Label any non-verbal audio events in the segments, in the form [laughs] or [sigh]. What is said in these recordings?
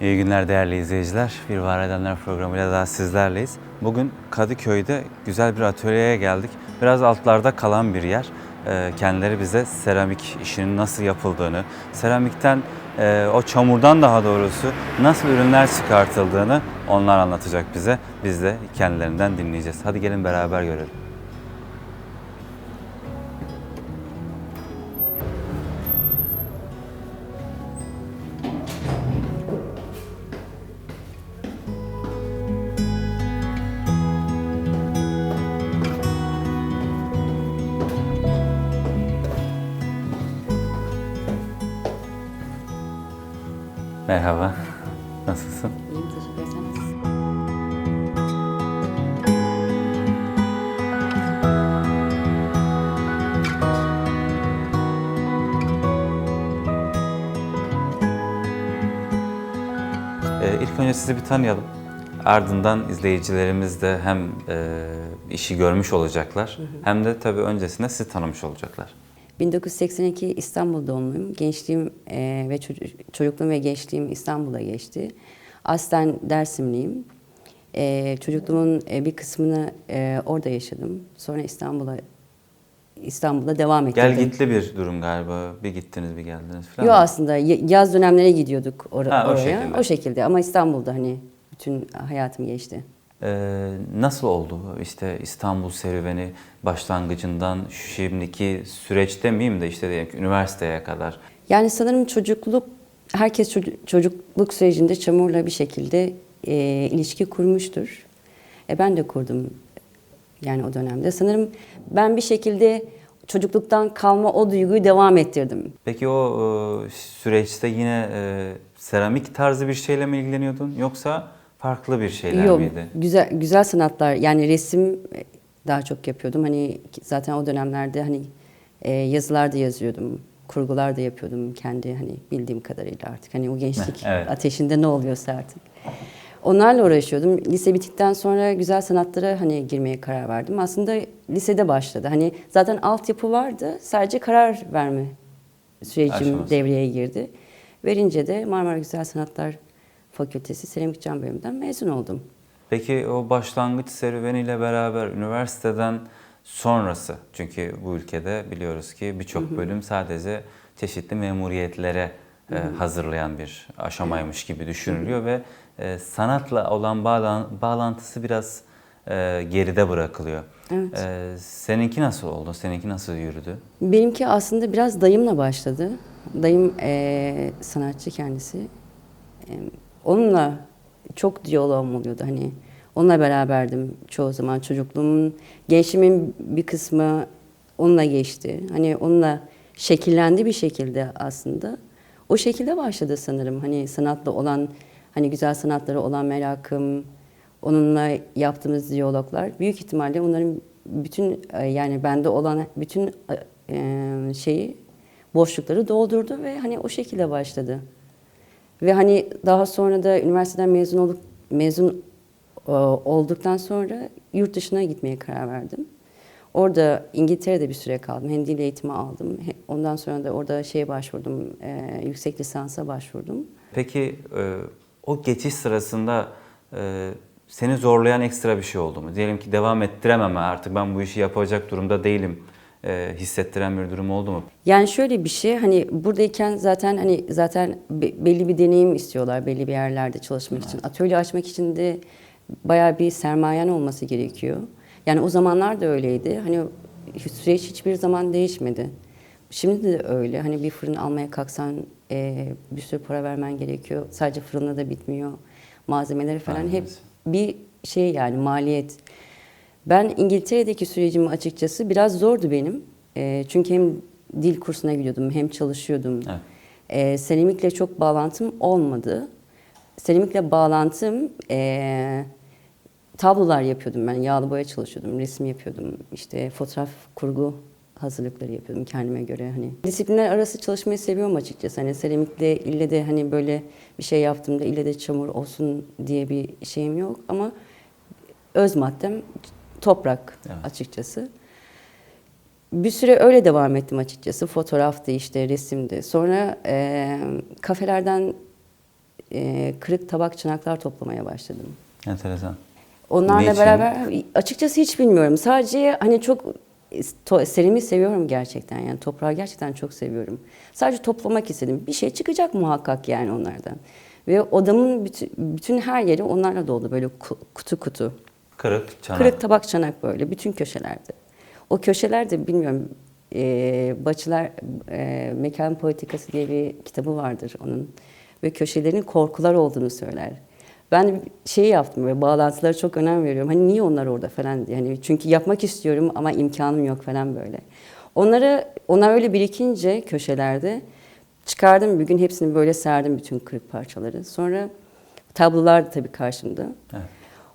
İyi günler değerli izleyiciler. Bir Var Edenler programıyla daha sizlerleyiz. Bugün Kadıköy'de güzel bir atölyeye geldik. Biraz altlarda kalan bir yer. Ee, Kendileri bize seramik işinin nasıl yapıldığını, seramikten, e, o çamurdan daha doğrusu nasıl ürünler çıkartıldığını onlar anlatacak bize. Biz de kendilerinden dinleyeceğiz. Hadi gelin beraber görelim. Sizi bir tanıyalım. Ardından izleyicilerimiz de hem e, işi görmüş olacaklar hem de tabii öncesinde sizi tanımış olacaklar. 1982 İstanbul doğumluyum. Gençliğim e, ve çocuk- çocukluğum ve gençliğim İstanbul'da geçti. Aslen Dersimliyim. E, çocukluğumun e, bir kısmını e, orada yaşadım. Sonra İstanbul'a İstanbul'da devam ettim. Gel gitli bir durum galiba. Bir gittiniz bir geldiniz falan. Yok aslında yaz dönemlere gidiyorduk or- Ha, o oraya. şekilde. O şekilde ama İstanbul'da hani bütün hayatım geçti. Ee, nasıl oldu işte İstanbul serüveni başlangıcından şimdiki süreç demeyeyim de işte diyelim ki üniversiteye kadar. Yani sanırım çocukluk, herkes çocu- çocukluk sürecinde çamurla bir şekilde e, ilişki kurmuştur. E, ben de kurdum yani o dönemde. Sanırım ben bir şekilde çocukluktan kalma o duyguyu devam ettirdim. Peki o e, süreçte yine e, seramik tarzı bir şeyle mi ilgileniyordun yoksa farklı bir şeyler Yok, miydi? güzel güzel sanatlar yani resim e, daha çok yapıyordum. Hani zaten o dönemlerde hani e, yazılar da yazıyordum. Kurgular da yapıyordum kendi hani bildiğim kadarıyla artık. Hani o gençlik [laughs] Evet. ateşinde ne oluyorsa artık. Onlarla uğraşıyordum. Lise bittikten sonra güzel sanatlara hani girmeye karar verdim. Aslında lisede başladı. Hani zaten altyapı vardı. Sadece karar verme sürecim Aşaması. devreye girdi. Verince de Marmara Güzel Sanatlar Fakültesi Seramik Cam Bölümünden mezun oldum. Peki o başlangıç serüveniyle beraber üniversiteden sonrası çünkü bu ülkede biliyoruz ki birçok bölüm sadece çeşitli memuriyetlere e, hazırlayan bir aşamaymış gibi düşünülüyor ve e, sanatla olan bağlan- bağlantısı biraz e, geride bırakılıyor. Evet. E, seninki nasıl oldu? Seninki nasıl yürüdü? Benimki aslında biraz dayımla başladı. Dayım eee, sanatçı kendisi. Eee, onunla çok diyaloğum oluyordu. Hani onunla beraberdim çoğu zaman. Çocukluğumun, gençliğimin bir kısmı onunla geçti. Hani onunla şekillendi bir şekilde aslında. O şekilde başladı sanırım. Hani sanatla olan, hani güzel sanatlara olan merakım, onunla yaptığımız diyaloglar büyük ihtimalle onların bütün e, yani bende olan bütün e, şeyi boşlukları doldurdu ve hani o şekilde başladı. Ve hani daha sonra da üniversiteden mezun olup mezun e, olduktan sonra yurt dışına gitmeye karar verdim. Orada İngiltere'de bir süre kaldım. Hem dil eğitimi aldım. Ondan sonra da orada şeye başvurdum. e, yüksek lisansa başvurdum. Peki e, o geçiş sırasında e, seni zorlayan ekstra bir şey oldu mu? Diyelim ki devam ettiremem artık ben bu işi yapacak durumda değilim e, hissettiren bir durum oldu mu? Yani şöyle bir şey hani buradayken zaten hani zaten be- belli bir deneyim istiyorlar belli bir yerlerde çalışmak için. Atölye açmak için de bayağı bir sermayen olması gerekiyor. Yani o zamanlar da öyleydi. Hani süreç hiçbir zaman değişmedi. Şimdi de öyle. Hani bir fırın almaya kalksan e, bir sürü para vermen gerekiyor. Sadece fırınla da bitmiyor. Malzemeleri falan Aynen. hep bir şey yani maliyet. Ben İngiltere'deki sürecim açıkçası biraz zordu benim. Eee, çünkü hem dil kursuna gidiyordum hem çalışıyordum. Evet. Eee seramikle çok bağlantım olmadı. Seramikle bağlantım eee, tablolar yapıyordum ben. Yağlı boya çalışıyordum, resim yapıyordum. İşte fotoğraf kurgu hazırlıkları yapıyordum kendime göre hani. Disiplinler arası çalışmayı seviyorum açıkçası. Hani seramikle ille de hani böyle bir şey yaptığımda ille de çamur olsun diye bir şeyim yok ama öz maddem toprak Evet. açıkçası. Bir süre öyle devam ettim açıkçası. Fotoğraftı işte, resimdi. Sonra eee, kafelerden e, kırık tabak çanaklar toplamaya başladım. Enteresan. Onlarla beraber açıkçası hiç bilmiyorum. Sadece hani çok serimi seviyorum gerçekten yani toprağı gerçekten çok seviyorum. Sadece toplamak istedim. Bir şey çıkacak muhakkak yani onlardan. Ve odamın bütün, bütün her yeri onlarla doldu böyle ku- kutu kutu. Kırık, çanak. Kırık tabak çanak böyle bütün köşelerde. O köşelerde bilmiyorum e, Baçılar e, Mekan Politikası diye bir kitabı vardır onun. Ve köşelerin korkular olduğunu söyler. Ben şey yaptım ve bağlantılara çok önem veriyorum. Hani niye onlar orada falan diye. Hani çünkü yapmak istiyorum ama imkanım yok falan böyle. Onları onlar öyle birikince köşelerde çıkardım bir gün hepsini böyle serdim bütün kırık parçaları. Sonra tablolar da tabii karşımda. Evet.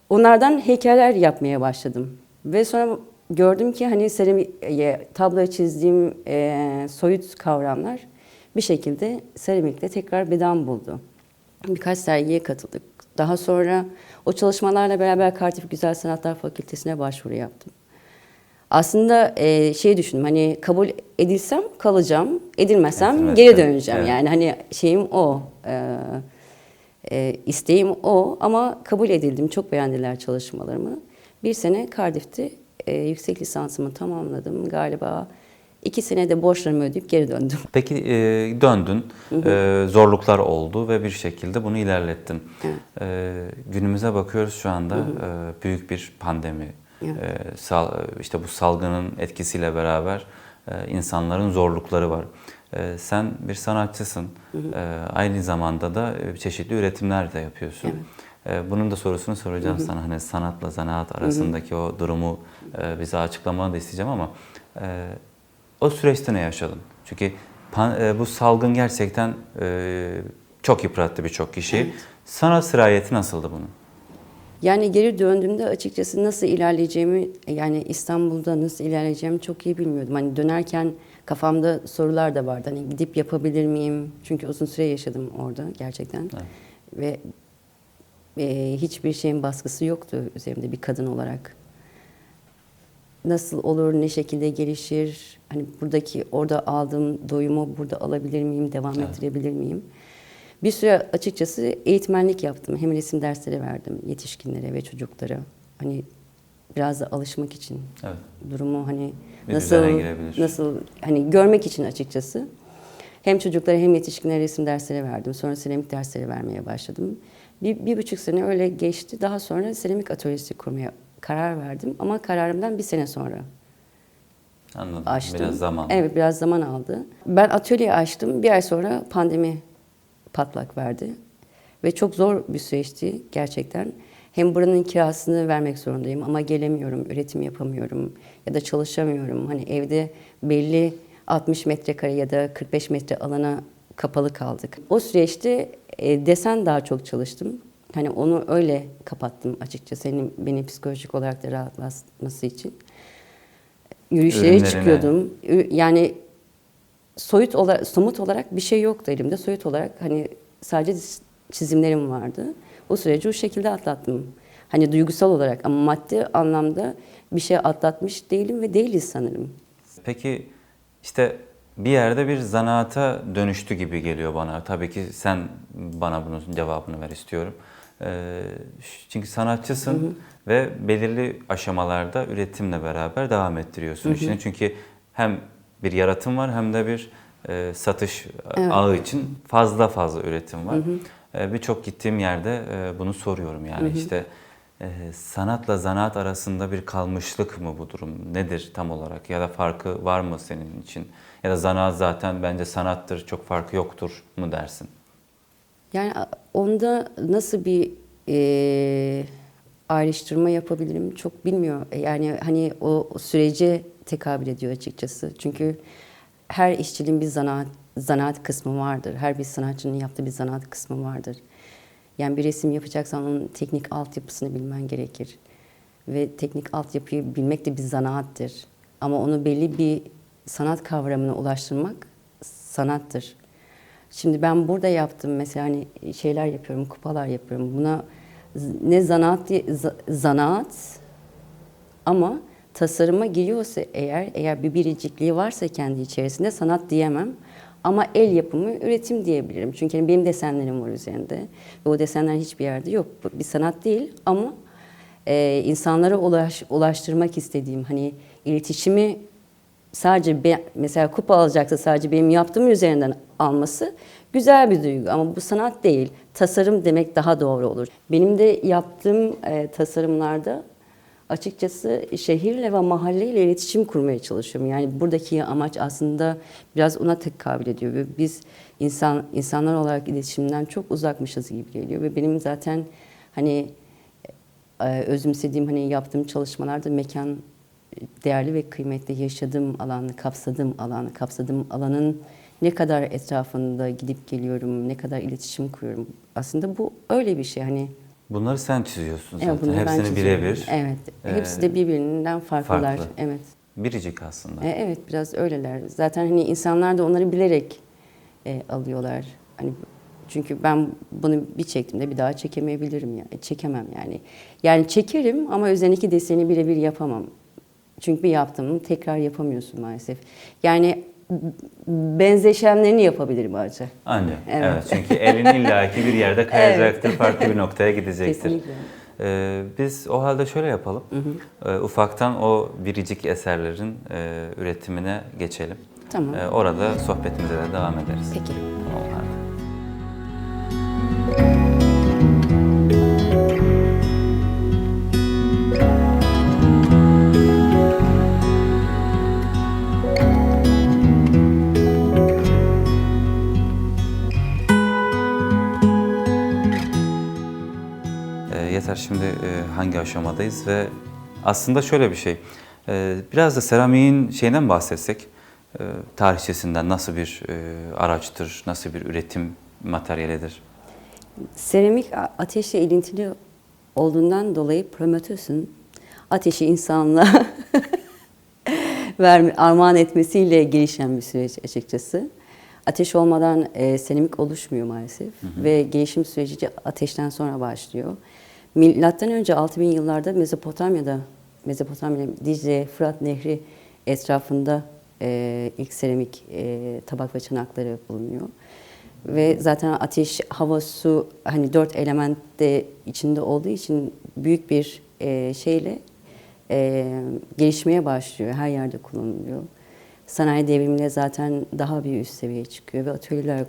Onlardan heykeller yapmaya başladım. Ve sonra gördüm ki hani seramikye tabloya çizdiğim e, soyut kavramlar bir şekilde seramikle tekrar beden buldu. Birkaç sergiye katıldık. Daha sonra o çalışmalarla beraber Cardiff Güzel Sanatlar Fakültesine başvuru yaptım. Aslında e, şey düşündüm hani kabul edilsem kalacağım, edilmesem Edilmezsem, geri döneceğim. evet. Yani hani şeyim o. E, e, isteğim o ama kabul edildim. Çok beğendiler çalışmalarımı. Bir sene Cardiff'te e, yüksek lisansımı tamamladım. Galiba iki senede borçlarımı ödeyip geri döndüm. Peki e, döndün, E, zorluklar oldu ve bir şekilde bunu ilerlettin. E, günümüze bakıyoruz şu anda e, büyük bir pandemi. Evet. E, sal, işte bu salgının etkisiyle beraber e, insanların zorlukları var. E, sen bir sanatçısın, E, aynı zamanda da e, çeşitli üretimler de yapıyorsun. E, bunun da sorusunu soracağım sana. Hani sanatla zanaat arasındaki o durumu e, bize açıklamanı da isteyeceğim ama o süreçte ne yaşadın? Çünkü pan- e, bu salgın gerçekten e, çok yıprattı birçok kişiyi. Sana sirayeti nasıldı bunun? Yani geri döndüğümde açıkçası nasıl ilerleyeceğimi yani İstanbul'da nasıl ilerleyeceğimi çok iyi bilmiyordum. Hani dönerken kafamda sorular da vardı. Hani gidip yapabilir miyim? Çünkü uzun süre yaşadım orada gerçekten. Ve e, hiçbir şeyin baskısı yoktu üzerimde bir kadın olarak. Nasıl olur, ne şekilde gelişir? Hani buradaki orada aldığım doyumu burada alabilir miyim, devam ettirebilir miyim? Bir süre açıkçası eğitmenlik yaptım. Hem resim dersleri verdim yetişkinlere ve çocuklara. Hani biraz da alışmak için. Evet. Durumu hani Bir nasıl nasıl hani görmek için açıkçası. Hem çocuklara hem yetişkinlere resim dersleri verdim. Sonra seramik dersleri vermeye başladım. Bir, bir buçuk sene öyle geçti. Daha sonra seramik atölyesi kurmaya karar verdim. Ama kararımdan bir sene sonra Anladım. açtım. Biraz zaman. Evet biraz zaman aldı. Ben atölye açtım. Bir ay sonra pandemi patlak verdi. Ve çok zor bir süreçti gerçekten. Hem buranın kirasını vermek zorundayım ama gelemiyorum, üretim yapamıyorum ya da çalışamıyorum. Hani evde belli 60 metrekare ya da 45 metre alana kapalı kaldık. O süreçte e, desen daha çok çalıştım. Hani onu öyle kapattım açıkçası. Hani beni psikolojik olarak da rahatlatması için. Yürüyüşlere Ürünlerine. çıkıyordum. Yani soyut olarak, somut olarak bir şey yoktu elimde. Soyut olarak hani sadece çizimlerim vardı. O süreci o şekilde atlattım. Hani duygusal olarak ama maddi anlamda bir şey atlatmış değilim ve değiliz sanırım. Peki işte bir yerde bir zanaata dönüştü gibi geliyor bana. Tabii ki sen bana bunun cevabını ver istiyorum. Ee, çünkü sanatçısın ve belirli aşamalarda üretimle beraber devam ettiriyorsun işini. Çünkü hem bir yaratım var hem de bir e, satış ağı için fazla fazla üretim var. E, Birçok gittiğim yerde e, bunu soruyorum yani işte e, sanatla zanaat arasında bir kalmışlık mı bu durum? Nedir tam olarak? Ya da farkı var mı senin için? Ya da zanaat zaten bence sanattır, çok farkı yoktur mu dersin? Yani onda nasıl bir e, ayrıştırma yapabilirim çok bilmiyorum. Yani hani o, o sürece tekabül ediyor açıkçası. Çünkü her işçiliğin bir zanaat, zanaat kısmı vardır. Her bir sanatçının yaptığı bir zanaat kısmı vardır. Yani bir resim yapacaksan onun teknik altyapısını bilmen gerekir. Ve teknik altyapıyı bilmek de bir zanaattır. Ama onu belli bir sanat kavramına ulaştırmak sanattır. Şimdi ben burada yaptım mesela hani şeyler yapıyorum, kupalar yapıyorum. Buna ne zanaat diye za- zanaat ama tasarıma giriyorsa eğer eğer bir biricikliği varsa kendi içerisinde sanat diyemem. Ama el yapımı üretim diyebilirim. Çünkü hani benim desenlerim var üzerinde. Ve o desenler hiçbir yerde yok. Bir sanat değil ama e, insanlara ulaş, ulaştırmak istediğim hani iletişimi sadece be- mesela kupa alacaksa sadece benim yaptığım üzerinden alması güzel bir duygu ama bu sanat değil. Tasarım demek daha doğru olur. Benim de yaptığım e, tasarımlarda açıkçası şehirle ve mahalleyle iletişim kurmaya çalışıyorum. Yani buradaki amaç aslında biraz ona tekabül ediyor biz insan insanlar olarak iletişimden çok uzakmışız gibi geliyor ve benim zaten hani e, özümsediğim hani yaptığım çalışmalarda mekan e, değerli ve kıymetli yaşadığım alanı, kapsadığım alanı, kapsadığım alanın ne kadar etrafında gidip geliyorum, ne kadar iletişim kuruyorum. Aslında bu öyle bir şey hani. Bunları sen çiziyorsun zaten. Evet, Hepsini birebir. Evet. Ee, Hepsi de birbirinden farklılar. farklı. Evet. Biricik aslında. E, evet biraz öyleler. Zaten hani insanlar da onları bilerek e, alıyorlar. Hani çünkü ben bunu bir çektiğimde bir daha çekemeyebilirim ya. Çekemem yani. Yani çekerim ama üzerindeki deseni birebir yapamam. Çünkü bir yaptığımı tekrar yapamıyorsun maalesef. Yani benzeşenlerini yapabilirim ancak. Anca. Evet. Evet. Çünkü elin illaki bir yerde [laughs] kayacaktır, farklı bir noktaya gidecektir. Kesinlikle. Ee, biz o halde şöyle yapalım. Ee, ufaktan o biricik eserlerin e, üretimine geçelim. Tamam. Ee, orada sohbetimize de devam ederiz. Peki. Tamam, hadi. E, yeter şimdi e, hangi aşamadayız ve aslında şöyle bir şey. E, biraz da seramiğin şeyinden bahsetsek. E, tarihçesinden nasıl bir e, araçtır, nasıl bir üretim materyalidir? Seramik ateşle ilintili olduğundan dolayı Prometheus'un ateşi insanla [laughs] verme, armağan etmesiyle gelişen bir süreç açıkçası. Ateş olmadan e, seramik oluşmuyor maalesef ve gelişim süreci ateşten sonra başlıyor. Milattan önce 6000 yıllarda Mezopotamya'da, Mezopotamya, Dicle, Fırat Nehri etrafında e, ilk seramik e, tabak ve çanakları bulunuyor. Ve zaten ateş, hava, su hani dört element de içinde olduğu için büyük bir e, şeyle e, gelişmeye başlıyor. Her yerde kullanılıyor. Sanayi devrimiyle zaten daha bir üst seviyeye çıkıyor ve atölyeler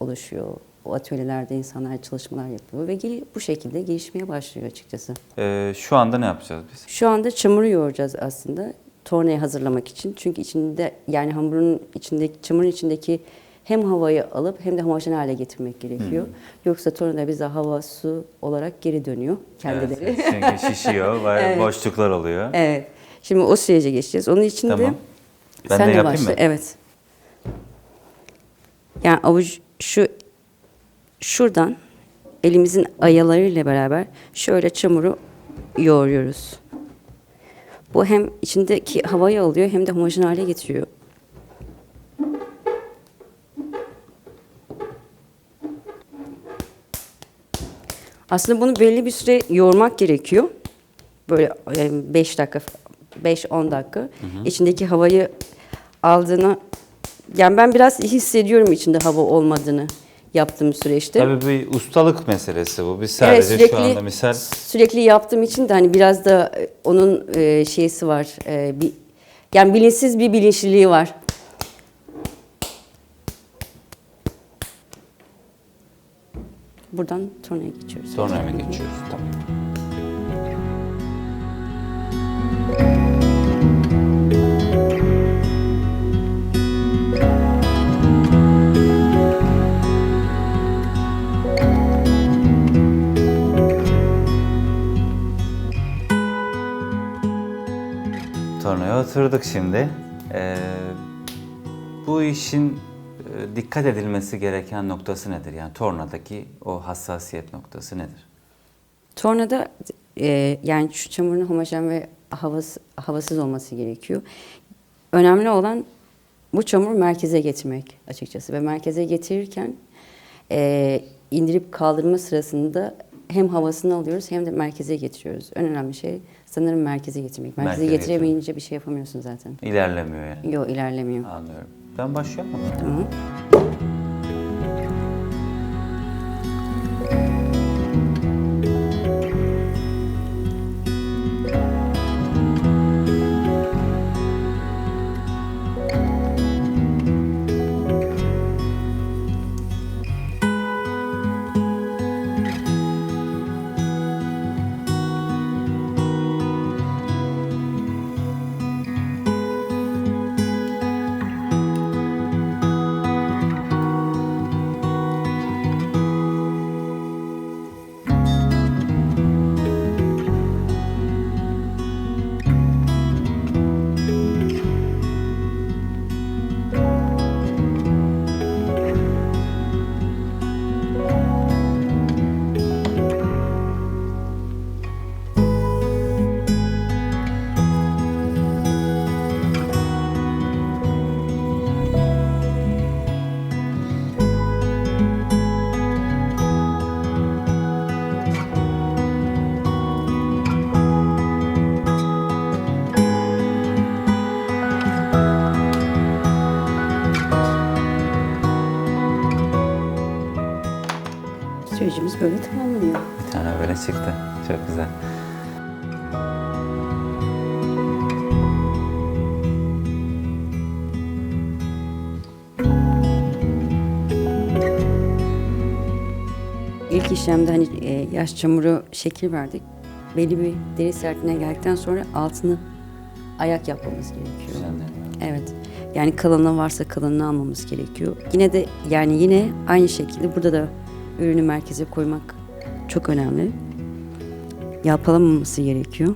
oluşuyor. O atölyelerde insanlar çalışmalar yapıyor ve bu şekilde gelişmeye başlıyor açıkçası. E, şu anda ne yapacağız biz? Şu anda çamuru yoğuracağız aslında tornayı hazırlamak için. Çünkü içinde yani hamurun içindeki çamurun içindeki hem havayı alıp hem de homojen hale getirmek gerekiyor. Yoksa tornada bize hava, su olarak geri dönüyor kendileri. Evet, çünkü [laughs] şişiyor ve Evet. boşluklar oluyor. Evet. Şimdi o sürece geçeceğiz. Onun için Tamam. de Ben sen de de yapayım başla. mı? Evet. Yani avuç şu şuradan elimizin ayalarıyla beraber şöyle çamuru yoğuruyoruz. Bu hem içindeki havayı alıyor hem de homojen hale getiriyor. Aslında bunu belli bir süre yoğurmak gerekiyor. Böyle 5 dakika, 5-10 dakika. İçindeki havayı aldığını, yani ben biraz hissediyorum içinde hava olmadığını yaptığım süreçte. Tabii bir ustalık meselesi bu. Biz sadece şu anda misal sürekli yaptığım için de hani biraz da e, onun e, şeysi var. e, bir yani bilinçsiz bir bilinçliliği var. Buradan tornaya geçiyoruz. sonra mı geçiyoruz? Tamam. Tornaya oturduk şimdi. Ee, bu işin e, dikkat edilmesi gereken noktası nedir? Yani tornadaki o hassasiyet noktası nedir? Tornada e, yani şu çamurun homojen ve havası, havasız olması gerekiyor. Önemli olan bu çamuru merkeze getirmek açıkçası ve merkeze getirirken e, indirip kaldırma sırasında hem havasını alıyoruz hem de merkeze getiriyoruz. En önemli şey sanırım merkeze getirmek. Merkeze Merkeze getiremeyince bir şey yapamıyorsun zaten. İlerlemiyor yani. Yok ilerlemiyor. Anlıyorum. Ben başlıyorum mu? Tamam. Böyle tamamlanıyor. Bir tane böyle çıktı. Çok güzel. İlk işlemde hani e, yaş çamuru şekil verdik. Belli bir deri sertliğine geldikten sonra altını ayak yapmamız gerekiyor. Mi? Evet. Yani kalınlığı varsa kalınlığı almamız gerekiyor. Yine de yani yine aynı şekilde burada da ürünü merkeze koymak çok önemli. Yalpalamaması gerekiyor.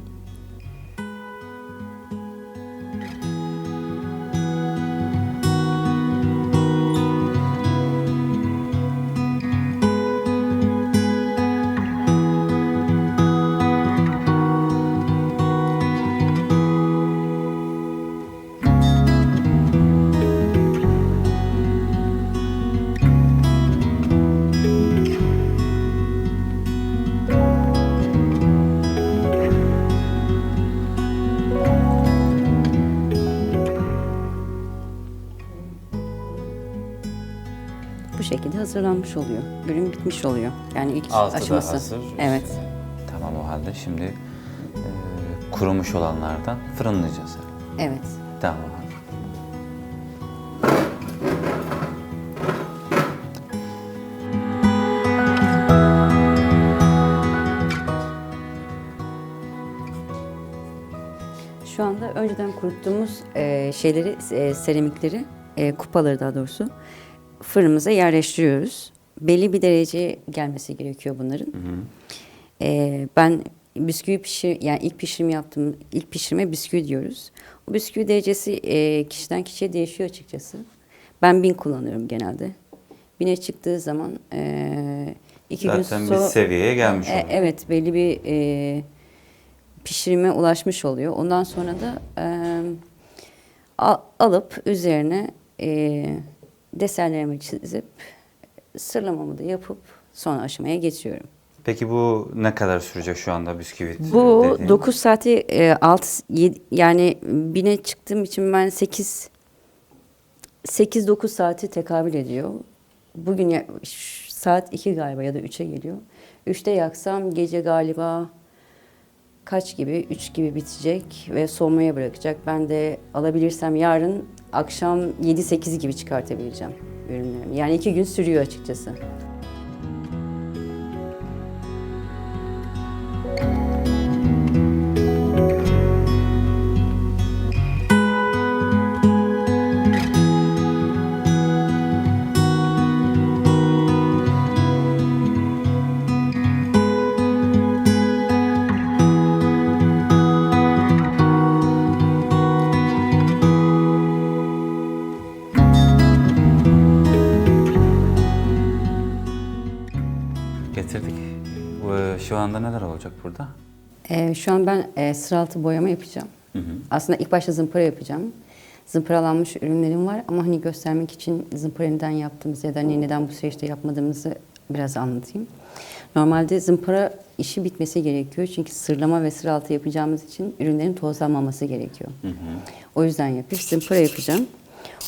Şekilde hazırlanmış oluyor. Ürün bitmiş oluyor. Yani ilk Altı da aşaması. hazır. Evet. Tamam o halde şimdi e, kurumuş olanlardan fırınlayacağız. Evet. Tamam. Şu anda önceden kuruttuğumuz e, şeyleri, e, seramikleri, e, kupaları daha doğrusu fırınımıza yerleştiriyoruz. Belli bir dereceye gelmesi gerekiyor bunların. E, ben bisküvi pişir, yani ilk pişirim yaptım, ilk pişirme bisküvi diyoruz. O bisküvi derecesi e, kişiden kişiye değişiyor açıkçası. Ben bin kullanıyorum genelde. Bine çıktığı zaman e, iki gün Zaten bir sonra... seviyeye gelmiş E, evet belli bir e, pişirime ulaşmış oluyor. Ondan sonra da e, al- alıp üzerine e, desenlerimi çizip sırlamamı da yapıp son aşamaya geçiyorum. Peki bu ne kadar sürecek şu anda bisküvit? Bu dediğin? 9 saati e, 6 7, yani bine çıktığım için ben 8 8 9 saati tekabül ediyor. Bugün ya, saat 2 galiba ya da 3'e geliyor. 3'te yaksam gece galiba kaç gibi 3 gibi bitecek ve soğumaya bırakacak. Ben de alabilirsem yarın akşam 7-8 gibi çıkartabileceğim ürünlerimi. Yani iki gün sürüyor açıkçası. Anda neler olacak burada? Ee, şu an ben e, sıraltı boyama yapacağım. Aslında ilk başta zımpara yapacağım. Zımparalanmış ürünlerim var ama hani göstermek için zımpara neden yaptığımızı ya da hani neden bu süreçte yapmadığımızı biraz anlatayım. Normalde zımpara işi bitmesi gerekiyor çünkü sırlama ve sıraltı yapacağımız için ürünlerin tozlanmaması gerekiyor. O yüzden yapıp zımpara yapacağım.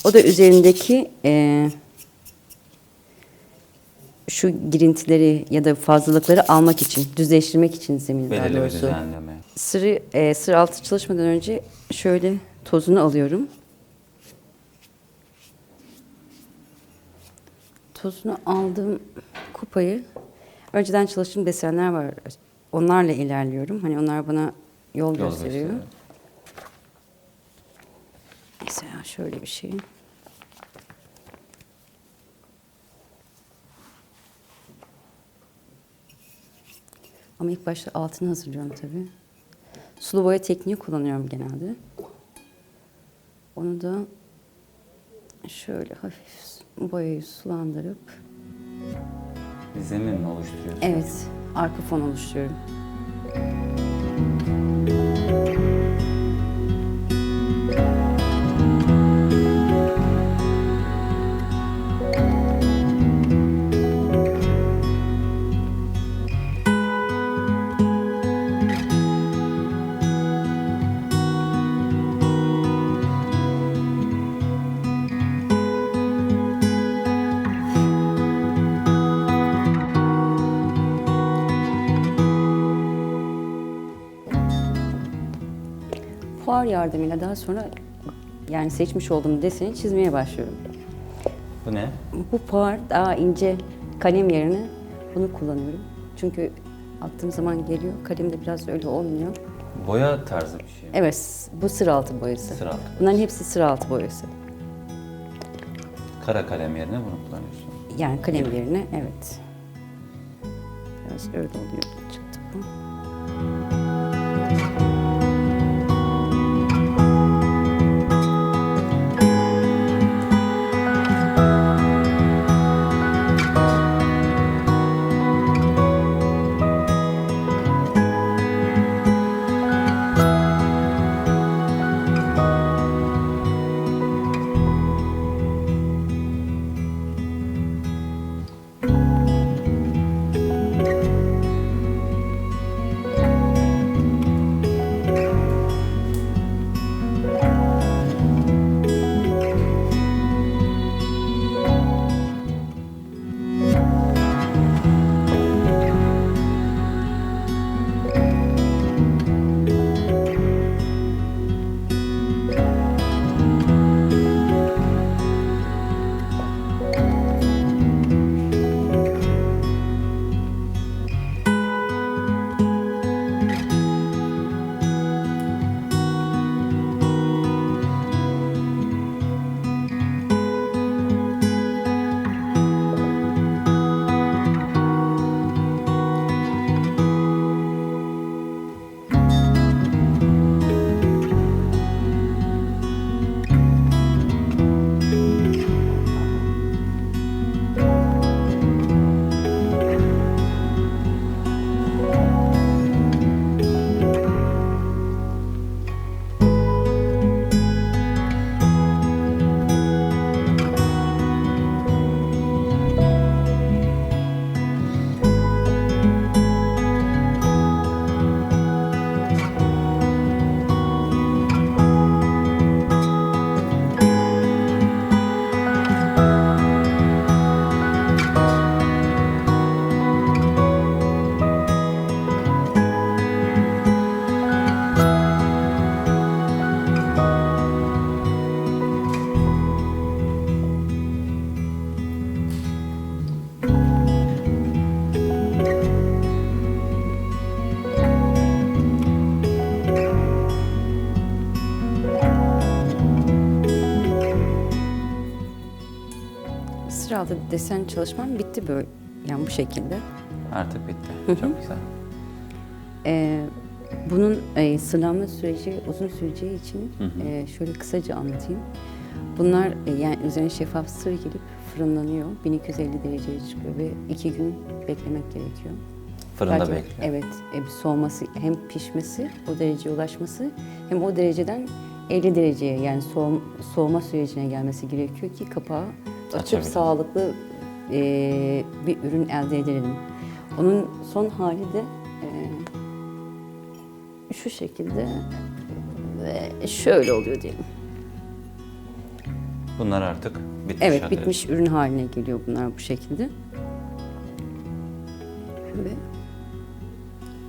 O da üzerindeki e, şu girintileri ya da fazlalıkları almak için, düzleştirmek için zemin daha Belirli bir doğrusu. düzenleme. Sırı, e, sır altı çalışmadan önce şöyle tozunu alıyorum. Tozunu aldığım kupayı önceden çalıştığım desenler var. Onlarla ilerliyorum. Hani onlar bana yol, Yol gösteriyor. gösteriyor. Mesela şöyle bir şey. Ama ilk başta altını hazırlıyorum tabii. Sulu boya tekniği kullanıyorum genelde. Onu da şöyle hafif boyayı sulandırıp zemin mi oluşturuyorsun? evet arka fon oluşturuyorum. Fuar yardımıyla daha sonra yani seçmiş olduğum deseni çizmeye başlıyorum. Bu ne? Bu puar daha ince kalem yerine bunu kullanıyorum. Çünkü attığım zaman geliyor. Kalem de biraz öyle olmuyor. Boya tarzı bir şey. mi? Evet, bu sır altı boyası. Sır altı Bunların hepsi sır altı boyası. Kara kalem yerine bunu kullanıyorsun. Yani kalem yerine evet. Biraz öyle oluyor. Çıktı bu. Sır altı desen çalışmam bitti böyle. Yani bu şekilde. Artık bitti. Çok güzel. Ee, bunun e, sırlanma süreci uzun süreceği için e, şöyle kısaca anlatayım. Bunlar e, yani üzerine şeffaf sır gelip fırınlanıyor. 1250 dereceye çıkıyor ve iki gün beklemek gerekiyor. Fırında Belki- bekliyor. Evet, e, bir soğuması hem pişmesi, o dereceye ulaşması hem o dereceden 50 dereceye yani soğum, soğuma sürecine gelmesi gerekiyor ki kapağı Açabiliriz. sağlıklı e, bir ürün elde edelim. Onun son hali de e, şu şekilde ve şöyle oluyor diyelim. Bunlar artık bitmiş Evet, halleri. bitmiş ürün haline geliyor bunlar bu şekilde. Ve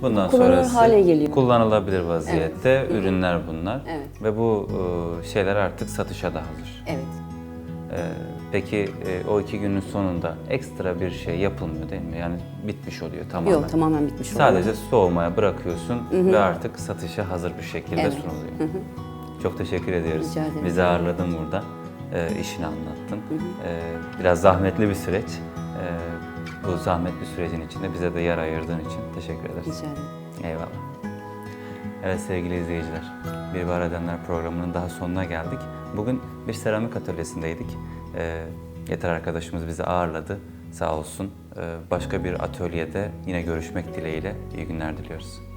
Bundan Kullanılır sonrası hale geliyor. kullanılabilir vaziyette ürünler bunlar. Evet. Ve bu e, şeyler artık satışa da hazır. evet, E, Peki e, o iki günün sonunda ekstra bir şey yapılmıyor değil mi? Yani bitmiş oluyor tamamen. yok tamamen bitmiş oluyor. Sadece soğumaya bırakıyorsun ve artık satışa hazır bir şekilde Evet. sunuluyor. Çok teşekkür ediyoruz. Rica ederim. Bizi ağırladın burada. E, işini anlattın. E, biraz zahmetli bir süreç. E, bu zahmetli sürecin içinde bize de yer ayırdığın için teşekkür ederiz. Rica ederim. Eyvallah. Evet sevgili izleyiciler, Bir Var Edenler programının daha sonuna geldik. Bugün bir seramik atölyesindeydik. Ee, Yeter arkadaşımız bizi ağırladı. Sağ olsun. Ee, başka bir atölyede yine görüşmek dileğiyle iyi günler diliyoruz.